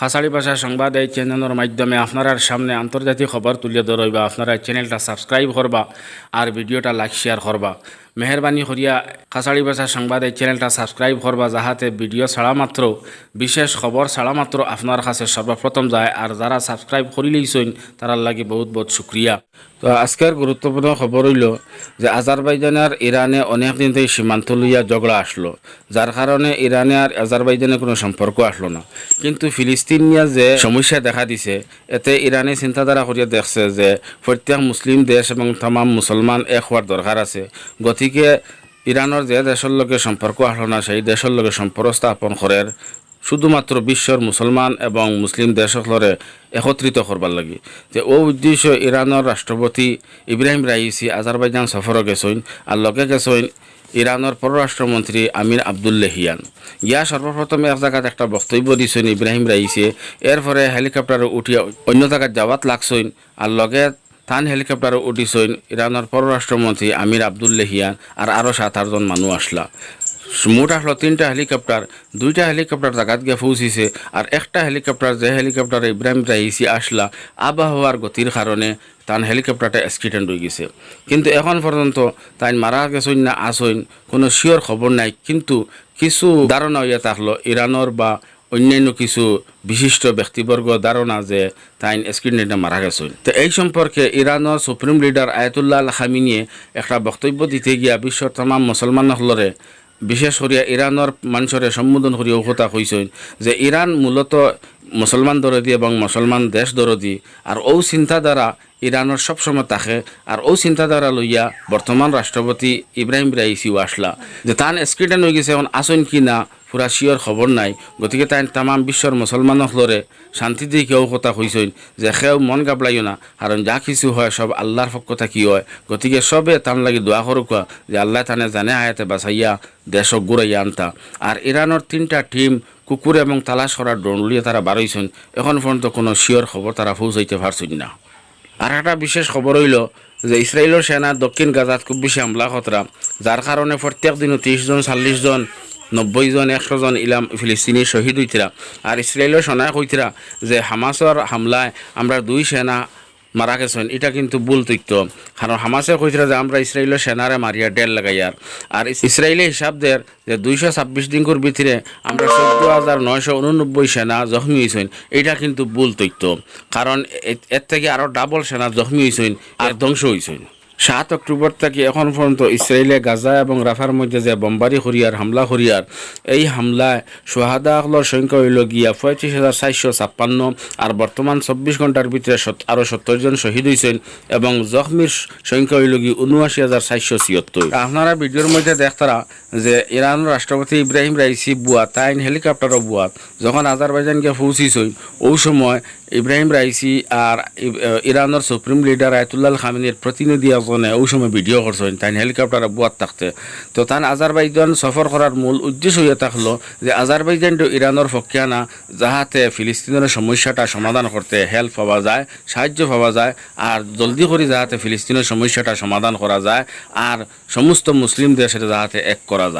খাসাড়ি ভাষা সংবাদ এই চ্যানেলের মাধ্যমে আপনার সামনে আন্তর্জাতিক খবর তুলে ধরবা। আপনারা চ্যানেলটা সাবস্ক্রাইব করবা আর ভিডিওটা লাইক শেয়ার করবা। মেহরবানি করিয়া খাসাড়ি ভাষা সংবাদ এই চ্যানেলটা সাবস্ক্রাইব করবা যাহাতে ভিডিও ছাড়া মাত্র বিশেষ খবর ছাড়া মাত্র আপনার কাছে সর্বপ্রথম যায় আর যারা সাবস্ক্রাইব করিলেইছেন তারার লাগে বহুত বহুত শুক্রিয়া তো আজকের গুরুত্বপূর্ণ খবর হইল যে আজারবাইজানের ইরানে অনেক দিন থেকে সীমান্ত লইয়া ঝগড়া আসলো যার কারণে ইরানে আর আজারবাইজানে কোনো সম্পর্ক আসলো না কিন্তু ফিলিস্তিন নিয়ে যে সমস্যা দেখা দিছে এতে ইরানে চিন্তাধারা করিয়া দেখছে যে প্রত্যেক মুসলিম দেশ এবং তামাম মুসলমান এক হওয়ার দরকার আছে গতিকে ইরানের যে দেশের লগে সম্পর্ক আসলো সেই দেশের লগে সম্পর্ক স্থাপন করার শুধুমাত্র বিশ্বর মুসলমান এবং মুসলিম দেশসকলরে একত্রিত করবার লাগি। যে ও উদ্দেশ্য ইরানের রাষ্ট্রপতি ইব্রাহিম রাইসি আজারবাইজান সফর গেছইন আর লগে গেছইন ইরানের পররাষ্ট্রমন্ত্রী আমির আবদুল্লাহিয়ান ইয়া সর্বপ্রথমে এক জায়গাত একটা বক্তব্য দিছেন ইব্রাহিম রাইসে এরপরে হেলিকপ্টারে উঠিয়া অন্য জায়গাত যাওয়াত লাগছইন আর লগে থান হেলিকপ্টারে উঠিছইন ইরানের পররাষ্ট্রমন্ত্রী আমির আবদুল্লাহিয়ান আর আরও সাত আটজন মানুষ আসলা। মোট আসলো তিনটা হেলিকপ্টার দুইটা হেলিকপ্টার জায়গাত গিয়ে পৌঁছিছে আর একটা হেলিকপ্টার যে হেলিকপ্টারে ইব্রাহিম রাইসি আসলা আবহাওয়ার গতির কারণে তান হেলিকপ্টারটা অ্যাক্সিডেন্ট হয়ে গেছে। কিন্তু এখন পর্যন্ত তাই মারা গেছইন না আসইন কোনো শিওর খবর নাই। কিন্তু কিছু ধারণা হইয়া থাকল ইরানোর বা অন্যান্য কিছু বিশিষ্ট ব্যক্তিবর্গ ধারণা যে তাই অ্যাক্সিডেন্টে মারা গেছেন। তো এই সম্পর্কে ইরানের সুপ্রিম লিডার আয়াতুল্লাহ খামিনিয়ে একটা বক্তব্য দিতে গিয়া বিশ্বের তাম মুসলমান হলরে বিশেষ করিয়া ইরানের মানুষরে সম্বোধন করিয়া কথা কইছেন যে ইরান মূলত মুসলমান দরদি এবং মুসলমান দেশ দরদি আর ও চিন্তাধারা ইরানের সবসময় থাকে আর ও চিন্তাধারা লইয়া বর্তমান রাষ্ট্রপতি ইব্রাহিম রাইসিও আসলা। যে তান এক্সিডেন্ট হয়ে গেছে, এখন আসন কি না পুরা শিওর খবর নাই। গতিকে তাই তামাম বিশ্বর মুসলমানসকলরে শান্তি দিয়ে কেউ কথা কইছেন যে সেও মন গাবলাইও না কারণ যা কিছু হয় সব আল্লাহর পক্ষ থাকি হয়। গতিকে সবে তান লাগি দোয়া করুক যে আল্লাহ তানে জানে আয়াতে বাসাইয়া দেশক ঘুরাইয়া আনতা। আর ইরানের তিনটা টিম কুকুর এবং তালাশ করার ড্রোন লিয়ে তারা বাড়াইছেন এখন পর্যন্ত কোনো শিওর খবর তারা পৌঁছাইতে পারছেন না। আর একটা বিশেষ খবর হইল যে ইসরায়েলের সেনা দক্ষিণ গাজাত খুব বেশি হামলা খতরা যার কারণে প্রত্যেক দিনও ত্রিশ জন নব্বই জন, একশো জন ইলাম ফিলিস্তিনি শহীদ হইতরা আর ইসরায়েলের সেনায় কইতরা যে হামাসর হামলায় আমরা দুই সেনা মারা গেছেন এটা কিন্তু ভুল তথ্য। কারণ হামাসে কইতরা যে আমরা ইসরায়েলের সেনারে মারিয়া ডেল লাগাইয়ার আর ইসরায়েলি হিসাব দের যে দুইশো ছাব্বিশ দিনকুর ভিতরে আমরা চোদ্দ হাজার নয়শো উননব্বই সেনা জখমি হয়েছেন এটা কিন্তু ভুল তথ্য। কারণ এর থেকে আরও ডাবল সেনা জখমি হয়েছেন আর ধ্বংস হয়েছেন সাত অক্টোবর থেকে এখন পর্যন্ত ইসরায়েলে গাজা এবং রাফার মধ্যে যে বোমবারি হরিয়ার হামলা হরিয়ার, এই হামলায় সোহাদাহলর সংখ্যা হইল গিয়া পঁয়ত্রিশ হাজার চারশো ছাপ্পান্ন আর বর্তমান চব্বিশ ঘণ্টার ভিতরে আরও সত্তর জন শহীদ হয়েছেন এবং জখমির সংখ্যা হইল গিয়ে উনআশি হাজার চারশো ছিয়ত্তর। আপনারা ভিডিওর মধ্যে দেখতারা যে ইরান রাষ্ট্রপতি ইব্রাহিম রাইসি বুয়া তাইন হেলিকপ্টারও বুয়াত, যখন আজারবাইজানকে পৌঁছিছই ওই সময় ইব্রাহিম রাইসি আর ইরানের সুপ্রিম লিডার আয়তুল্লাহ খামিনের প্রতিনিধি এজনে ওই সময় ভিডিও করছেন তাই হেলিকপ্টারে বুয়াত থাকতে। তো তান আজারবাইজান সফর করার মূল উদ্দেশ্য হইয়া থাকল যে আজারবাইজান ইরানের পক্ষে আনা যাহাতে ফিলিস্তিনের সমস্যাটা সমাধান করতে হেল্প পাওয়া যায়, সাহায্য পাওয়া যায়, আর জলদি করে যাহাতে ফিলিস্তিনের সমস্যাটা সমাধান করা যায়, আর সমস্ত মুসলিম দেশের যাহাতে এক করা যায়।